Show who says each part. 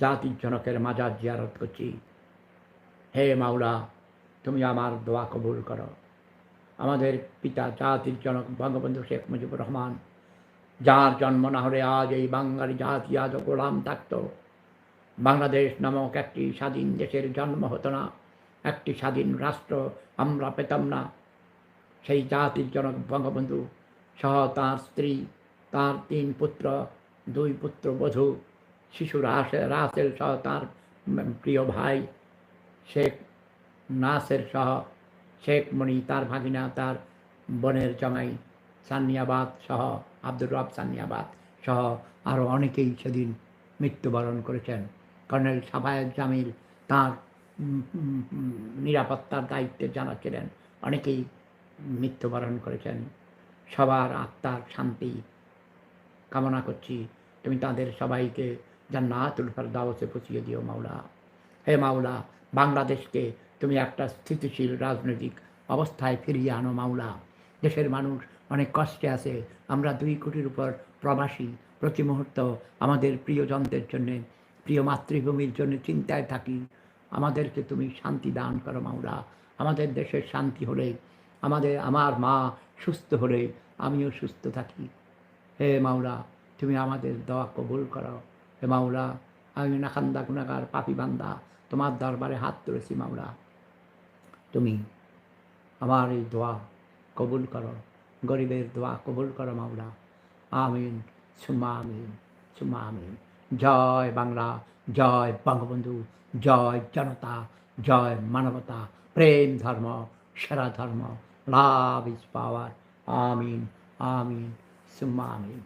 Speaker 1: জাতির জনকের মাজার জিয়ারত করছি। হে মাওলা, তুমি আমার দোয়া কবুল করো। আমাদের পিতা জাতির জনক বঙ্গবন্ধু শেখ মুজিবুর রহমান, যার জন্ম না হলে আজ এই বাঙালি জাতি আজ গোলাম থাকত। বাংলাদেশ নামক একটি স্বাধীন দেশের জন্ম হতো না, একটি স্বাধীন রাষ্ট্র আমরা পেতাম না। সেই জাতির জনক বঙ্গবন্ধু, সহ তাঁর স্ত্রী, তার তিন পুত্র, দুই পুত্র বধূ শিশু রাসে রাসেল সহ তার প্রিয় ভাই শেখ নাসের সহ শেখ মণি তার ভাগিনা, তার বোনের জমাই সান্নিয়াবাদ সহ, আব্দুর রব সান্নিয়াবাদ সহ আরও অনেকেই সেদিন মৃত্যুবরণ করেছেন। কর্নেল সাফায়েত জামিল তার নিরাপত্তার দায়িত্বে জানা ছিলেন অনেকেই মৃত্যুবরণ করেছেন। সবার আত্মার শান্তি কামনা করছি। তুমি তাদের সবাইকে জান্নাতুল ফেরদাউসে পৌঁছিয়ে দিও মাওলা। হে মাওলা, বাংলাদেশকে তুমি একটা স্থিতিশীল রাজনৈতিক অবস্থায় ফিরিয়ে আনো মাওলা। দেশের মানুষ অনেক কষ্টে আছে। আমরা দুই কোটির উপর প্রবাসী। প্রতি মুহূর্ত আমাদের প্রিয়জনদের জন্যে, প্রিয় মাতৃভূমির জন্য চিন্তায় থাকি। আমাদেরকে তুমি শান্তি দান করো মাওলা। আমাদের দেশের শান্তি হলে, আমাদের, আমার মা সুস্থ হলে আমিও সুস্থ থাকি। হে মাওলা, তুমি আমাদের দোয়া কবুল করো। হে মাওলা, আমি না খান্দা গুণাগার পাপি বান্দা, তোমার দরবারে হাত তুলেছি মাওলা। তুমি আমার এই দোয়া কবুল করো, গরিবের দোয়া কবুল করো মাওলা। আমিন সুমা আমিন সুমা আমিন। জয় বাংলা, জয় বঙ্গবন্ধু, জয় জনতা, জয় মানবতা, প্রেম ধর্ম, সেরা ধর্ম, লাভ ইজ পাওয়ার। আমিন আমিন, সুম্মা আমিন।